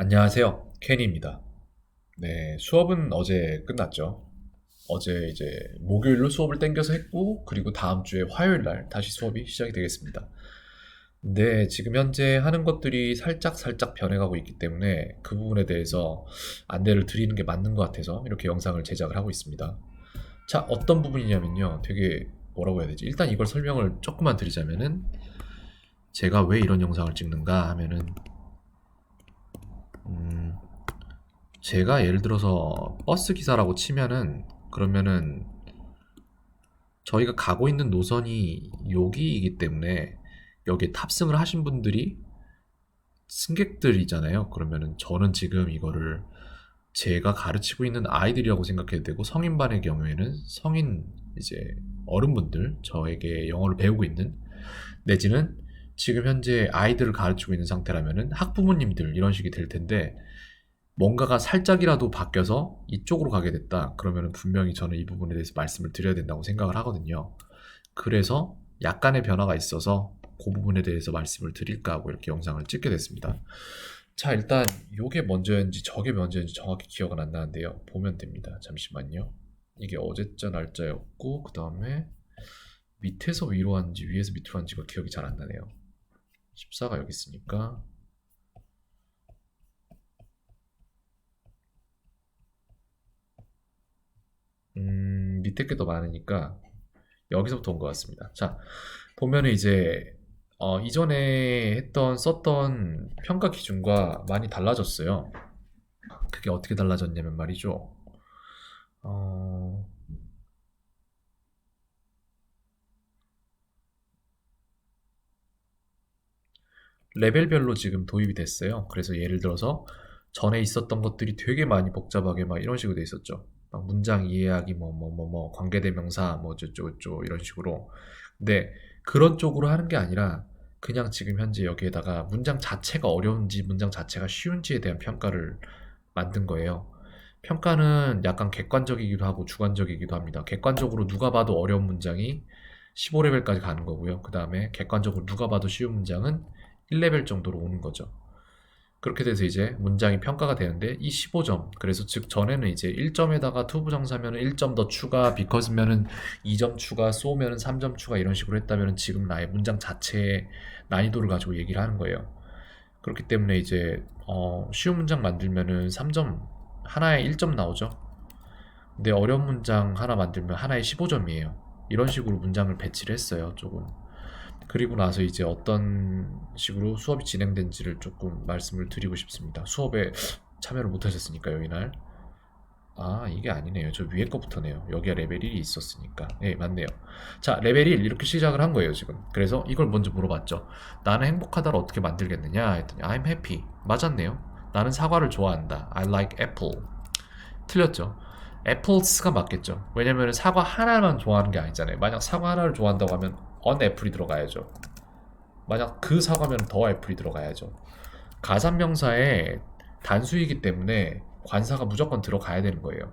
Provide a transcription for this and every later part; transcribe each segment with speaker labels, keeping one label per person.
Speaker 1: 안녕하세요. 케니입니다. 네, 수업은 어제 끝났죠. 어제 이제 목요일로 수업을 땡겨서 했고, 그리고 다음 주에 화요일 날 다시 수업이 시작이 되겠습니다. 네, 지금 현재 하는 것들이 살짝 살짝 변해가고 있기 때문에 그 부분에 대해서 안내를 드리는 게 맞는 것 같아서 이렇게 영상을 제작을 하고 있습니다. 자, 어떤 부분이냐면요. 되게 뭐라고 해야 되지? 일단 이걸 설명을 조금만 드리자면은 제가 왜 이런 영상을 찍는가 하면은 음, 제가 예를 들어서 버스 기사라고 치면은 그러면은 저희가 가고 있는 노선이 여기이기 때문에 여기에 탑승을 하신 분들이 승객들이잖아요. 그러면은 저는 지금 이거를 제가 가르치고 있는 아이들이라고 생각해도 되고 성인반의 경우에는 성인 이제 어른분들 저에게 영어를 배우고 있는 내지는 지금 현재 아이들을 가르치고 있는 상태라면은 학부모님들 이런 식이 될 텐데 뭔가가 살짝이라도 바뀌어서 이쪽으로 가게 됐다. 그러면은 분명히 저는 이 부분에 대해서 말씀을 드려야 된다고 생각을 하거든요. 그래서 약간의 변화가 있어서 그 부분에 대해서 말씀을 드릴까 하고 이렇게 영상을 찍게 됐습니다. 자, 일단 요게 먼저였는지 저게 먼저였는지 정확히 기억은 안 나는데요. 보면 됩니다. 잠시만요. 이게 어제자 날짜였고 그 다음에 밑에서 위로 한지 위에서 밑으로 한지가 기억이 잘 안 나네요. 14가 여기 있으니까 음, 밑에 게 더 많으니까 여기서부터 온 것 같습니다. 자, 보면은 이제 어, 이전에 했던 썼던 평가 기준과 많이 달라졌어요. 그게 어떻게 달라졌냐면 말이죠. 어, 레벨별로 지금 도입이 됐어요. 그래서 예를 들어서 전에 있었던 것들이 되게 많이 복잡하게 막 이런 식으로 돼 있었죠. 막 문장 이해하기 뭐 뭐 뭐 뭐 관계대명사 뭐 저쩌고저쩌고 이런 식으로. 근데 그런 쪽으로 하는 게 아니라 그냥 지금 현재 여기에다가 문장 자체가 어려운지 문장 자체가 쉬운지에 대한 평가를 만든 거예요. 평가는 약간 객관적이기도 하고 주관적이기도 합니다. 객관적으로 누가 봐도 어려운 문장이 15레벨까지 가는 거고요. 그 다음에 객관적으로 누가 봐도 쉬운 문장은 1레벨 정도로 오는 거죠. 그렇게 돼서 이제 문장이 평가가 되는데 이 15점 그래서 즉 전에는 이제 1점에다가 투부정사면은 1점 더 추가 비커스면은 2점 추가 쏘면은 3점 추가 이런 식으로 했다면은 지금 나의 문장 자체의 난이도를 가지고 얘기를 하는 거예요. 그렇기 때문에 이제 어, 쉬운 문장 만들면은 3점 하나에 1점 나오죠. 근데 어려운 문장 하나 만들면 하나에 15점이에요. 이런 식으로 문장을 배치를 했어요. 조금. 그리고 나서 이제 어떤 식으로 수업이 진행된지를 조금 말씀을 드리고 싶습니다. 수업에 참여를 못 하셨으니까요, 이날. 아, 이게 아니네요. 저 위에 거부터네요. 여기가 레벨 1이 있었으니까. 네, 맞네요. 자, 레벨 1 이렇게 시작을 한 거예요, 지금. 그래서 이걸 먼저 물어봤죠. 나는 행복하다를 어떻게 만들겠느냐 했더니 I'm happy. 맞았네요. 나는 사과를 좋아한다. I like apple. 틀렸죠. 애플스가 맞겠죠. 왜냐면 사과 하나만 좋아하는 게 아니잖아요. 만약 사과 하나를 좋아한다고 하면 언 애플이 들어가야죠. 만약 그 사과면 더 애플이 들어가야죠. 가산명사에 단수이기 때문에 관사가 무조건 들어가야 되는 거예요.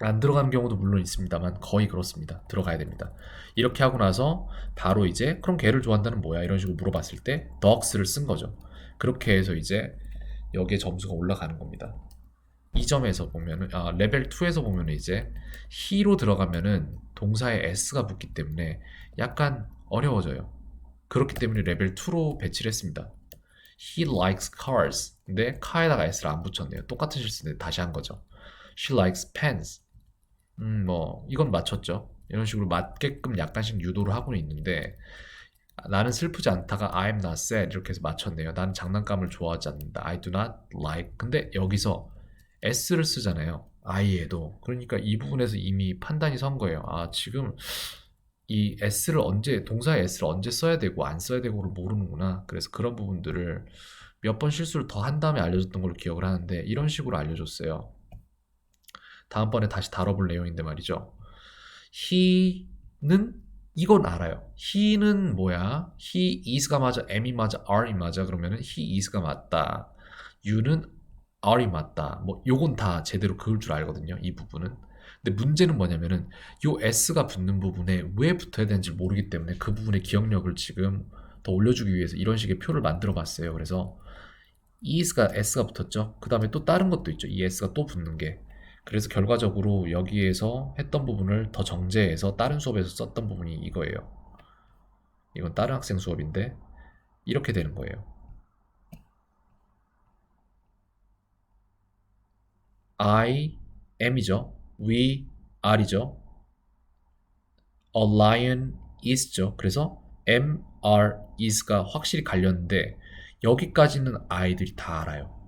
Speaker 1: 안 들어가는 경우도 물론 있습니다만 거의 그렇습니다. 들어가야 됩니다. 이렇게 하고 나서 바로 이제 그럼 개를 좋아한다는 뭐야 이런 식으로 물어봤을 때 dogs를 쓴 거죠. 그렇게 해서 이제 여기에 점수가 올라가는 겁니다. 이 점에서 보면은 아, 레벨 2에서 보면은 이제 he로 들어가면은 동사에 s가 붙기 때문에 약간 어려워져요. 그렇기 때문에 레벨 2로 배치를 했습니다. He likes cars. 근데 car에다가 s를 안 붙였네요. 똑같은 실수인데 다시 한 거죠. She likes pens. 음, 뭐 이건 맞췄죠. 이런 식으로 맞게끔 약간씩 유도를 하고는 있는데 나는 슬프지 않다가 I'm not sad 이렇게 해서 맞췄네요. 나는 장난감을 좋아하지 않는다. I do not like. 근데 여기서 s를 쓰잖아요. I에도. 그러니까 이 부분에서 이미 판단이 선 거예요. 아, 지금 이 s를 언제, 동사의 s를 언제 써야 되고 안 써야 되고를 모르는구나. 그래서 그런 부분들을 몇 번 실수를 더 한 다음에 알려줬던 걸로 기억을 하는데 이런 식으로 알려줬어요. 다음번에 다시 다뤄볼 내용인데 말이죠. he는 이건 알아요. he는 뭐야? he is가 맞아, am이 맞아, are이 맞아. 그러면은 he is가 맞다. you는 R이 맞다. 뭐 요건 다 제대로 그을 줄 알거든요. 이 부분은. 근데 문제는 뭐냐면은 요 S가 붙는 부분에 왜 붙어야 되는지 모르기 때문에 그 부분의 기억력을 지금 더 올려주기 위해서 이런 식의 표를 만들어 봤어요. 그래서 is가 s가 붙었죠. 그 다음에 또 다른 것도 있죠. 이 s가 또 붙는 게. 그래서 결과적으로 여기에서 했던 부분을 더 정제해서 다른 수업에서 썼던 부분이 이거예요. 이건 다른 학생 수업인데 이렇게 되는 거예요. I am이죠. We are이죠. A lion is죠. 그래서 am, are, is가 확실히 갈렸는데 여기까지는 아이들이 다 알아요.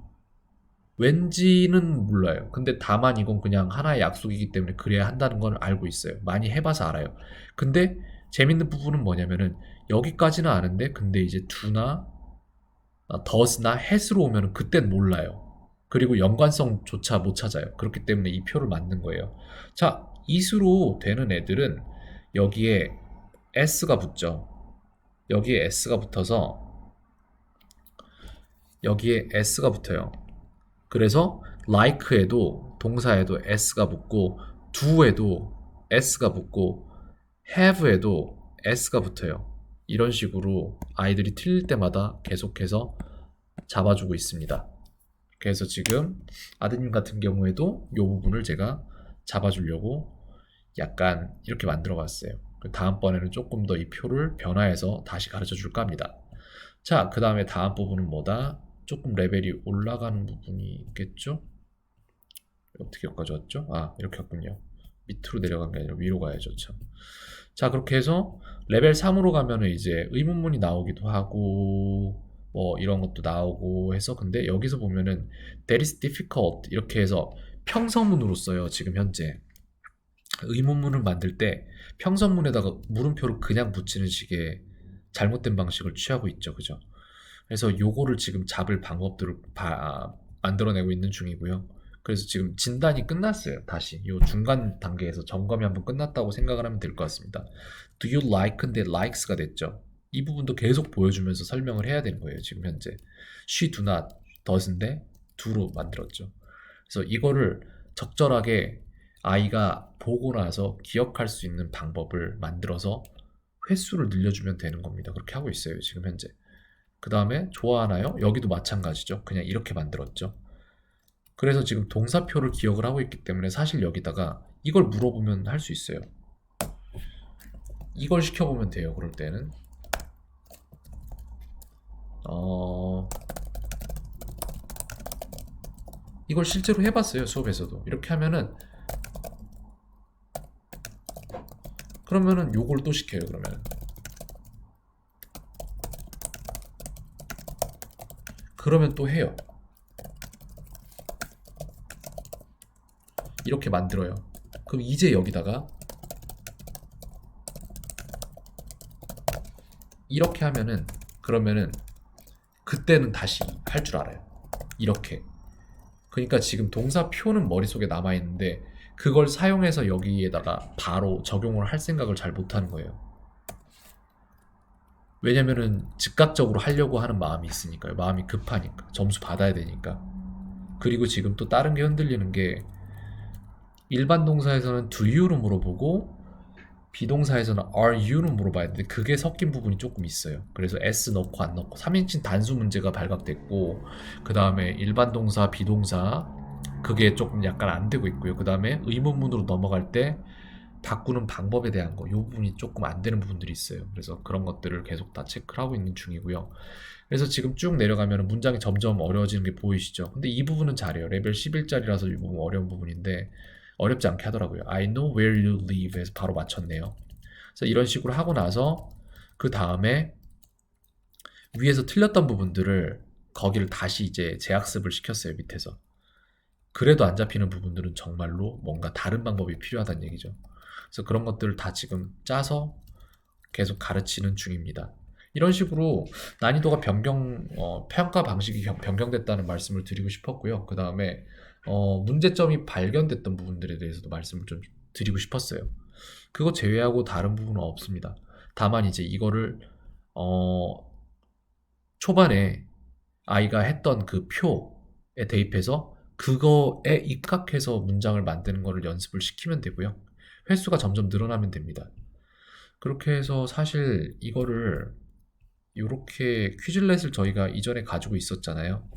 Speaker 1: 왠지는 몰라요. 근데 다만 이건 그냥 하나의 약속이기 때문에 그래야 한다는 걸 알고 있어요. 많이 해봐서 알아요. 근데 재밌는 부분은 뭐냐면은 여기까지는 아는데 근데 이제 do나 does나 has로 오면은 그땐 몰라요. 그리고 연관성조차 못 찾아요. 그렇기 때문에 이 표를 만든 거예요. 자, is로 되는 애들은 여기에 s가 붙죠. 여기에 s가 붙어서 여기에 s가 붙어요. 그래서 like에도 동사에도 s가 붙고 do에도 s가 붙고 have에도 s가 붙어요. 이런 식으로 아이들이 틀릴 때마다 계속해서 잡아주고 있습니다. 그래서 지금 아드님 같은 경우에도 이 부분을 제가 잡아주려고 약간 이렇게 만들어 봤어요. 다음번에는 조금 더 이 표를 변화해서 다시 가르쳐 줄까 합니다. 자, 그 다음에 다음 부분은 뭐다? 조금 레벨이 올라가는 부분이 있겠죠? 어떻게 여기까지 왔죠? 아, 이렇게 왔군요. 밑으로 내려간 게 아니라 위로 가야죠, 참. 자, 그렇게 해서 레벨 3으로 가면은 이제 의문문이 나오기도 하고, 뭐 이런 것도 나오고 해서 근데 여기서 보면은 that is difficult 이렇게 해서 평서문으로 써요, 지금 현재. 의문문을 만들 때 평서문에다가 물음표를 그냥 붙이는 식의 잘못된 방식을 취하고 있죠. 그죠? 그래서 요거를 지금 잡을 방법들을 바, 만들어내고 있는 중이고요. 그래서 지금 진단이 끝났어요. 다시 요 중간 단계에서 점검이 한번 끝났다고 생각을 하면 될 것 같습니다. Do you like인데 likes가 됐죠. 이 부분도 계속 보여주면서 설명을 해야 되는 거예요. 지금 현재 she do not does인데 do로 만들었죠. 그래서 이거를 적절하게 아이가 보고 나서 기억할 수 있는 방법을 만들어서 횟수를 늘려주면 되는 겁니다. 그렇게 하고 있어요. 지금 현재. 그 다음에 좋아하나요? 여기도 마찬가지죠. 그냥 이렇게 만들었죠. 그래서 지금 동사표를 기억을 하고 있기 때문에 사실 여기다가 이걸 물어보면 할 수 있어요. 이걸 시켜보면 돼요. 그럴 때는. 어... 이걸 실제로 해봤어요. 수업에서도. 이렇게 하면은 그러면은 요걸 또 시켜요. 그러면 그러면 또 해요. 이렇게 만들어요. 그럼 이제 여기다가 이렇게 하면은 그러면은 그때는 다시 할 줄 알아요. 이렇게. 그러니까 지금 동사표는 머릿속에 남아 있는데 그걸 사용해서 여기에다가 바로 적용을 할 생각을 잘 못하는 거예요. 왜냐면은 즉각적으로 하려고 하는 마음이 있으니까요. 마음이 급하니까. 점수 받아야 되니까. 그리고 지금 또 다른 게 흔들리는 게 일반 동사에서는 do you로 물어보고 비동사에서는 are you로 물어봐야 되는데 그게 섞인 부분이 조금 있어요. 그래서 s 넣고 안 넣고 3인칭 단수 문제가 발각됐고 그 다음에 일반 동사, 비동사 그게 조금 약간 안 되고 있고요. 그 다음에 의문문으로 넘어갈 때 바꾸는 방법에 대한 거, 이 부분이 조금 안 되는 부분들이 있어요. 그래서 그런 것들을 계속 다 체크를 하고 있는 중이고요. 그래서 지금 쭉 내려가면 문장이 점점 어려워지는 게 보이시죠? 근데 이 부분은 잘해요. 레벨 11짜리라서 이 부분 어려운 부분인데 어렵지 않게 하더라고요. I know where you live 에서 바로 맞췄네요. 그래서 이런 식으로 하고 나서 그 다음에 위에서 틀렸던 부분들을 거기를 다시 이제 재학습을 시켰어요. 밑에서. 그래도 안 잡히는 부분들은 정말로 뭔가 다른 방법이 필요하다는 얘기죠. 그래서 그런 것들을 다 지금 짜서 계속 가르치는 중입니다. 이런 식으로 난이도가 변경, 어, 평가 방식이 변경됐다는 말씀을 드리고 싶었고요. 그 다음에 어, 문제점이 발견됐던 부분들에 대해서도 말씀을 좀 드리고 싶었어요. 그거 제외하고 다른 부분은 없습니다. 다만 이제 이거를 어, 초반에 아이가 했던 그 표에 대입해서 그거에 입각해서 문장을 만드는 거를 연습을 시키면 되고요. 횟수가 점점 늘어나면 됩니다. 그렇게 해서 사실 이거를 이렇게 퀴즐렛을 저희가 이전에 가지고 있었잖아요.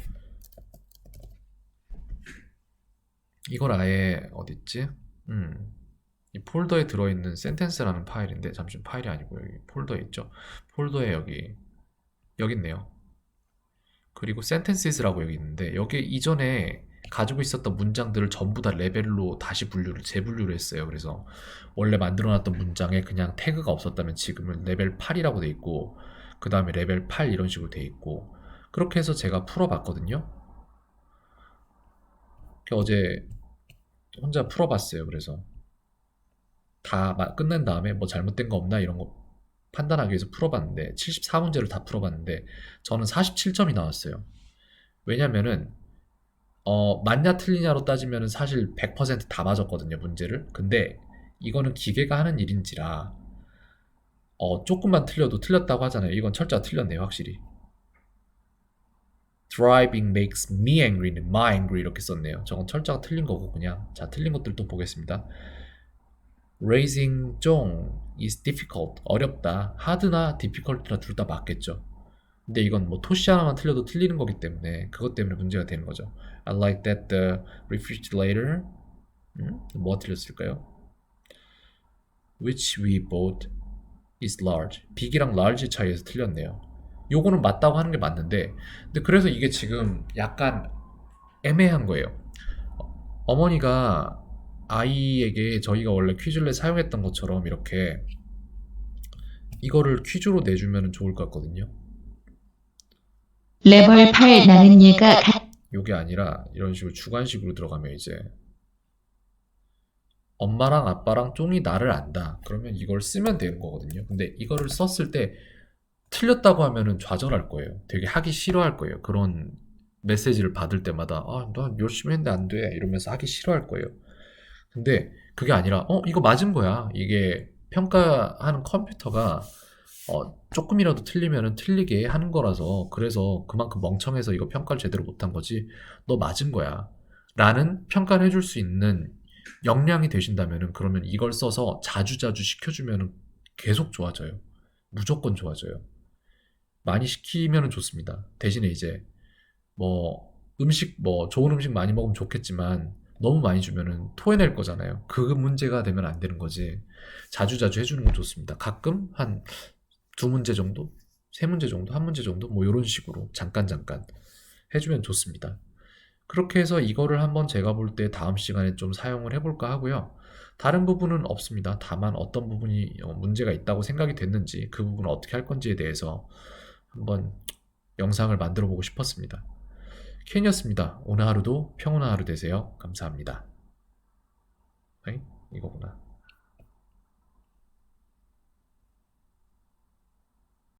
Speaker 1: 이걸 아예 어딨지? 음, 이 폴더에 들어있는 센텐스라는 파일인데 잠시만 파일이 아니고 여기 폴더에 있죠? 폴더에 여기 여기 있네요. 그리고 sentences라고 여기 있는데 여기 이전에 가지고 있었던 문장들을 전부 다 레벨로 다시 분류를 재분류를 했어요. 그래서 원래 만들어놨던 문장에 그냥 태그가 없었다면 지금은 레벨 8이라고 돼 있고 그 다음에 레벨 8 이런 식으로 돼 있고 그렇게 해서 제가 풀어봤거든요. 어제 혼자 풀어봤어요. 그래서 다 마- 끝낸 다음에 뭐 잘못된 거 없나 이런 거 판단하기 위해서 풀어봤는데 74문제를 다 풀어봤는데 저는 47점이 나왔어요. 왜냐면은 어, 맞냐 틀리냐로 따지면은 사실 100%다 맞았거든요, 문제를. 근데 이거는 기계가 하는 일인지라 어, 조금만 틀려도 틀렸다고 하잖아요. 이건 철자가 틀렸네요, 확실히. Driving makes me angry는 my angry 이렇게 썼네요. 저건 철자가 틀린 거고 그냥 자 틀린 것들 또 보겠습니다. Raising 종 is difficult 어렵다. hard나 difficult나 둘 다 맞겠죠. 근데 이건 뭐 토시 하나만 틀려도 틀리는 거기 때문에 그것 때문에 문제가 되는 거죠. I like that the refrigerator 음? 뭐가 틀렸을까요? Which we bought is large. big이랑 large 차이에서 틀렸네요. 요거는 맞다고 하는 게 맞는데 근데 그래서 이게 지금 약간 애매한 거예요. 어- 어머니가 아이에게 저희가 원래 퀴즈를 사용했던 것처럼 이렇게 이거를 퀴즈로 내주면 좋을 것 같거든요.
Speaker 2: 레벨 8 나는 얘가 같
Speaker 1: 요게 아니라 이런 식으로 주관식으로 들어가면 이제 엄마랑 아빠랑 쫑이 나를 안다. 그러면 이걸 쓰면 되는 거거든요. 근데 이거를 썼을 때 틀렸다고 하면은 좌절할 거예요. 되게 하기 싫어할 거예요. 그런 메시지를 받을 때마다 아, 나 열심히 했는데 안 돼. 이러면서 하기 싫어할 거예요. 근데 그게 아니라 어, 이거 맞은 거야. 이게 평가하는 컴퓨터가 어, 조금이라도 틀리면은 틀리게 하는 거라서 그래서 그만큼 멍청해서 이거 평가를 제대로 못한 거지. 너 맞은 거야. 라는 평가를 해줄 수 있는 역량이 되신다면은 그러면 이걸 써서 자주자주 시켜주면은 계속 좋아져요. 무조건 좋아져요. 많이 시키면은 좋습니다. 대신에 이제 뭐 음식 뭐 좋은 음식 많이 먹으면 좋겠지만 너무 많이 주면은 토해낼 거잖아요. 그 문제가 되면 안 되는 거지. 자주자주 해주는 건 좋습니다. 가끔 한 두 문제 정도, 세 문제 정도, 한 문제 정도 뭐 이런 식으로 잠깐 잠깐 해주면 좋습니다. 그렇게 해서 이거를 한번 제가 볼 때 다음 시간에 좀 사용을 해볼까 하고요. 다른 부분은 없습니다. 다만 어떤 부분이 어, 문제가 있다고 생각이 됐는지 그 부분을 어떻게 할 건지에 대해서 한번 영상을 만들어 보고 싶었습니다. 켄이었습니다. 오늘 하루도 평온한 하루 되세요. 감사합니다. 에이? 이거구나.